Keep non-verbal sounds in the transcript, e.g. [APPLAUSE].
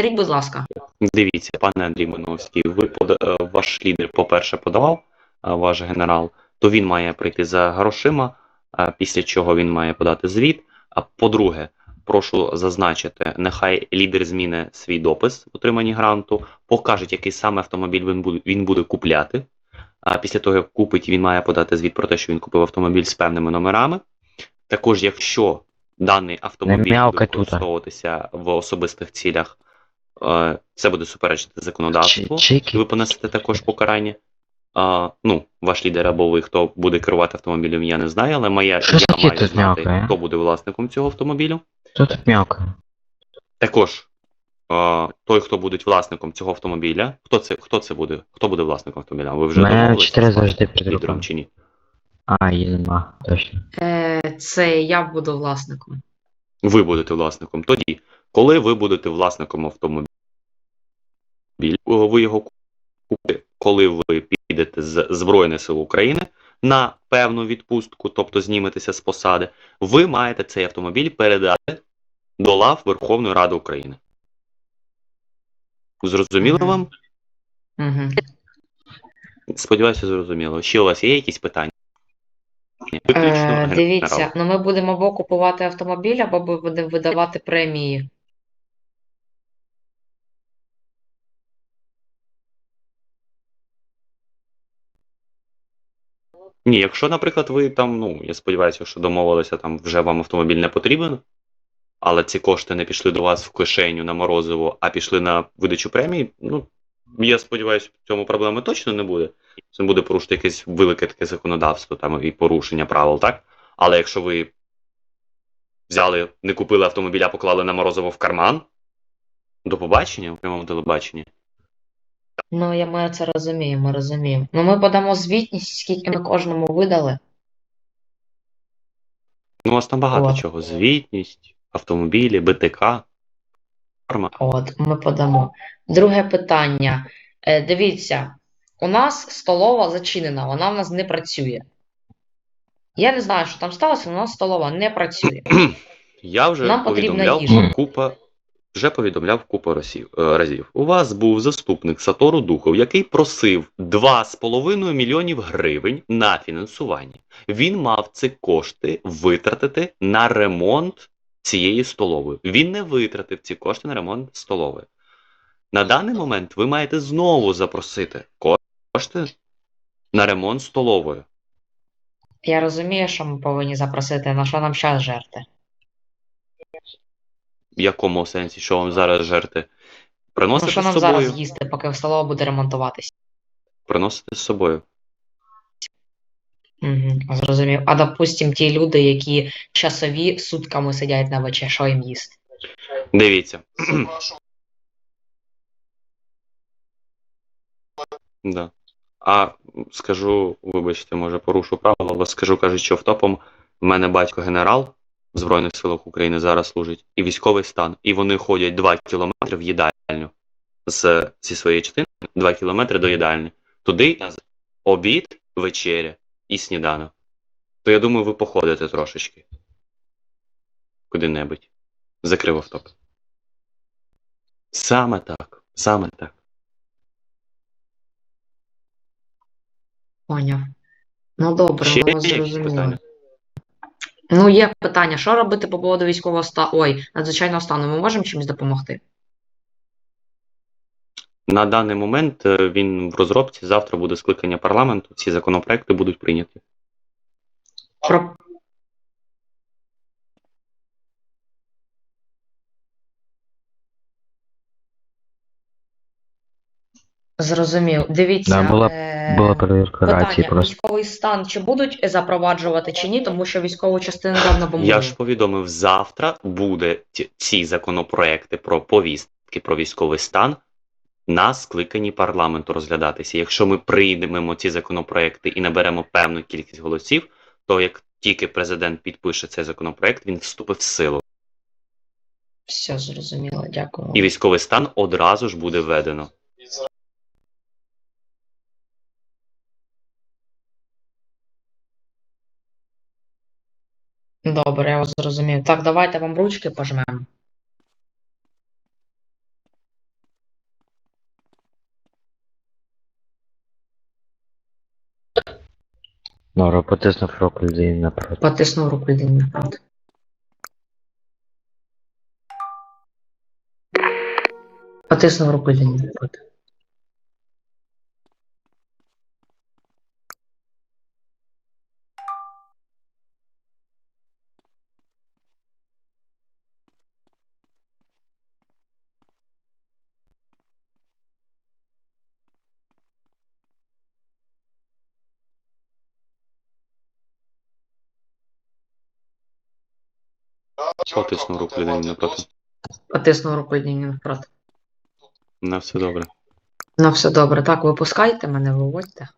повторіть, будь ласка. Дивіться, пане Андрій Миновський, ви пода- е, ваш лідер, по-перше, подавав, ваш генерал, то він має прийти за грошима, після чого він має подати звіт. А по-друге, прошу зазначити, нехай лідер зміни свій допис в отриманні гранту, покажуть, який саме автомобіль він буде, він буде купляти. А після того, як купить, він має подати звіт про те, що він купив автомобіль з певними номерами. Також, якщо даний автомобіль буде використовуватися в особистих цілях, е, це буде суперечити законодавству. Ви понесете також покарання. А, ну, ваш лідер або ви, хто буде керувати автомобілем, я не знаю, але моя, Що я маю знати, м'явкає? хто буде власником цього автомобілю. Хто тут м'явкає? Також а, той, хто буде власником цього автомобіля, хто це, хто це буде? Хто буде власником автомобіля? Ви вже мене домовилися чотири з завжди під лідером чи ні? А, є нема, точно. Е, це я буду власником. Ви будете власником. Тоді, коли ви будете власником автомобіля, ви його купите, коли ви підете з Збройних сил України на певну відпустку, тобто зніметеся з посади, ви маєте цей автомобіль передати до лав Верховної Ради України. Зрозуміло Мгм. вам? Угу. Сподіваюся, зрозуміло. Ще у вас є якісь питання? Виключно Е, дивіться, ну ми будемо або купувати автомобіль, або будемо видавати премії. Ні, якщо, наприклад, ви там, ну, я сподіваюся, що домовилися, там вже вам автомобіль не потрібен, але ці кошти не пішли до вас в кишеню на морозиво, а пішли на видачу премії, ну, я сподіваюся, в цьому проблеми точно не буде. Це буде порушити якесь велике таке законодавство там і порушення правил, так? Але якщо ви взяли, не купили автомобіля, поклали на морозиво в карман, до побачення в прямому телебаченні. Ну, я ми це розуміємо, розуміємо. Ну, ми подамо звітність, скільки ми кожному видали. Ну, у вас там багато От. чого: звітність, автомобілі, БТК, форма. От, ми подамо. Друге питання. Е, дивіться, у нас столова зачинена, вона в нас не працює. Я не знаю, що там сталося, але у нас столова не працює. [CLEARS THROAT] Я вже Нам потрібна повідомляв їжа. купа. Вже повідомляв купу разів, е, разів. У вас був заступник Сатору Духов, який просив 2,5 мільйонів гривень на фінансування. Він мав ці кошти витратити на ремонт цієї столової. Він не витратив ці кошти на ремонт столової. На даний момент ви маєте знову запросити кошти на ремонт столової. Я розумію, що ми повинні запросити, на що нам зараз жерти. В якому сенсі, що вам зараз жерти? Ну, Приносите що з нам собою. зараз їсти, поки столова буде ремонтуватись? Приносите з собою. Угу, зрозумів. А допустим, ті люди, які часові сутками сидять на вече, що їм їсти? Дивіться. [CLEARS THROAT] да. А скажу, вибачте, може порушу правила, але скажу, кажуть, що втопом в мене батько генерал в Збройних силах України зараз служить, і військовий стан. І вони ходять 2 кілометри в їдальню з, зі своєї частини 2 кілометри до їдальні. Туди обід, вечеря і сніданок. То я думаю, ви походите трошечки. Куди-небудь. Закрив автоп. Саме так. Саме так. Поняв. Ну добре, Ще є якісь зрозуміли. питання? Ну, є питання, що робити по поводу військового стану? Ой, надзвичайного стану. Ми можемо чимось допомогти? На даний момент е, він в розробці. Завтра буде скликання парламенту. Ці законопроекти будуть прийняті. Про... Зрозумів. Дивіться, Да, була- е, Була перевірка рації питання, просто. військовий стан чи будуть запроваджувати чи ні, тому що військову частину давно бомбили. Я ж повідомив, завтра буде ті- ці законопроекти про повістки про військовий стан на скликанні парламенту розглядатися. Якщо ми приймемо ці законопроекти і наберемо певну кількість голосів, то як тільки президент підпише цей законопроект, він вступить в силу. Все зрозуміло, дякую. І військовий стан одразу ж буде введено. Добре, я вас зрозумів. Так, давайте вам ручки пожмемо. Нора, потиснув руку людині напроти. Потиснув руку людині напроти. Потиснув руку людині напроти. Потиснув руку людині напроти. Потиснув руку людині напроти. На все добре. На все добре. Так, випускайте мене, виводьте.